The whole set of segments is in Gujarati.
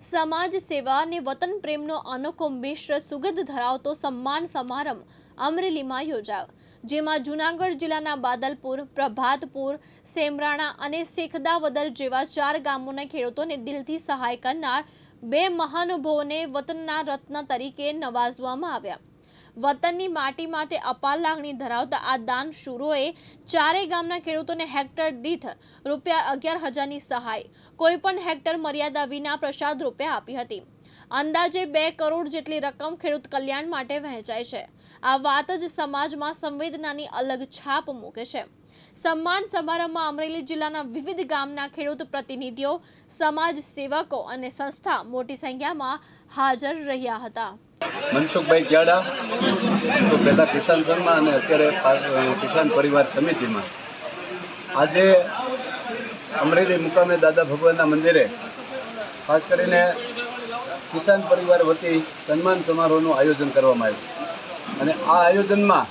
સમાજ સેવા અને વતન પ્રેમનો અનોખો મિશ્ર સુગંધ ધરાવતો સન્માન સમારંભ અમરેલીમાં યોજાયો, જેમાં જૂનાગઢ જિલ્લાના બાદલપુર, પ્રભાતપુર, સેમરાણા અને શેખદાવદર જેવા ચાર ગામોના ખેડૂતોને દિલથી સહાય કરનાર બે મહાનુભાવોને વતનના રત્ન તરીકે નવાજવામાં આવ્યા. વતનની માટી માટે અપાર લાગણી ધરાવતા આ દાન શૂરોએ ચારેય ગામના ખેડૂતોને હેક્ટર દીઠ રૂપિયા અગિયાર હજારની સહાય કોઈપણ હેક્ટર મર્યાદા વિના પ્રસાદ રૂપે આપી હતી. અંદાજે બે કરોડ જેટલી રકમ ખેડૂત કલ્યાણ માટે વહેંચાય છે. આ વાત જ સમાજમાં સંવેદનાની અલગ છાપ મૂકે છે. સન્માન સમારંભમાં અમરેલી જિલ્લાના વિવિધ ગામના ખેડૂત પ્રતિનિધિઓ, સમાજ સેવકો અને સંસ્થા મોટી સંખ્યામાં હાજર રહ્યા હતા. મનસુખભાઈ જાડા, તો પહેલાં કિસાન સંઘમાં અને અત્યારે કિસાન પરિવાર સમિતિમાં. આજે અમરેલી મુકામે દાદા ભગવાનના મંદિરે ખાસ કરીને કિસાન પરિવાર વતી સન્માન સમારોહનું આયોજન કરવામાં આવ્યું. અને આ આયોજનમાં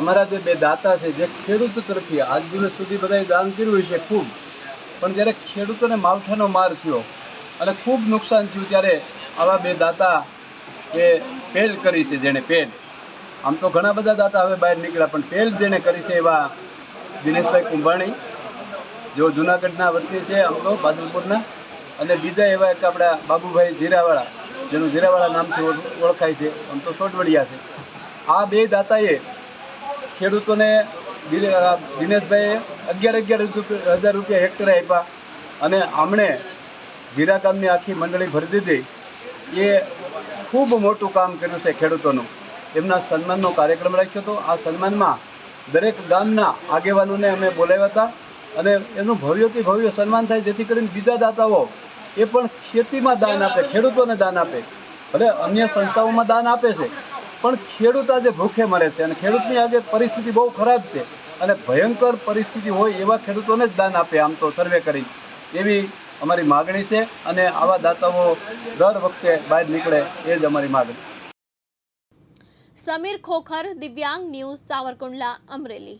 અમારા જે બે દાતા છે, જે ખેડૂત તરફી આજ દિવસ સુધી બધાએ દાન કર્યું છે ખૂબ, પણ જ્યારે ખેડૂતોને માવઠાનો માર થયો અને ખૂબ નુકસાન થયું ત્યારે આવા બે દાતા એ પહેલ કરી છે જેણે પહેલ આમ તો ઘણા બધા દાતા હવે બહાર નીકળ્યા, પણ પહેલ જેણે કરી છે એવા દિનેશભાઈ કુંભાણી, જેઓ જુનાગઢના વતની છે, આમ તો બાદલપુરના, અને બીજા એવા એક આપણા બાબુભાઈ જીરાવાળા, જેનું જીરાવાળા નામથી ઓળ- ઓળખાય છે, આમ તો સોટવડિયા છે. આ બે દાતાએ ખેડૂતોને દિનેશભાઈએ અગિયાર અગિયાર હજાર રૂપિયા હેક્ટરે આપ્યા, અને આમણે જીરા ગામની આખી મંડળી ભરી દીધી. એ ખૂબ મોટું કામ કર્યું છે ખેડૂતોનું. એમના સન્માનનો કાર્યક્રમ રાખ્યો હતો. આ સન્માનમાં દરેક ગામના આગેવાનોને અમે બોલાવ્યા હતા અને એનું ભવ્યથી ભવ્ય સન્માન થાય જેથી કરીને બીજા દાતાઓ એ પણ ખેતીમાં દાન આપે, ખેડૂતોને દાન આપે, ભલે અન્ય સંસ્થાઓમાં દાન આપે છે, પણ ખેડૂત આજે ભૂખે મરે છે અને ખેડૂતની આજે પરિસ્થિતિ બહુ ખરાબ છે અને ભયંકર પરિસ્થિતિ હોય એવા ખેડૂતોને જ દાન આપે આમ તો સર્વે કરી એવી અમારી માગણી છે અને આવા દાતાઓ દર વખતે બહાર નીકળે એ જ અમારી માગણી. સમીર ખોખર, દિવ્યાંગ ન્યૂઝ, સાવરકુંડલા, અમરેલી.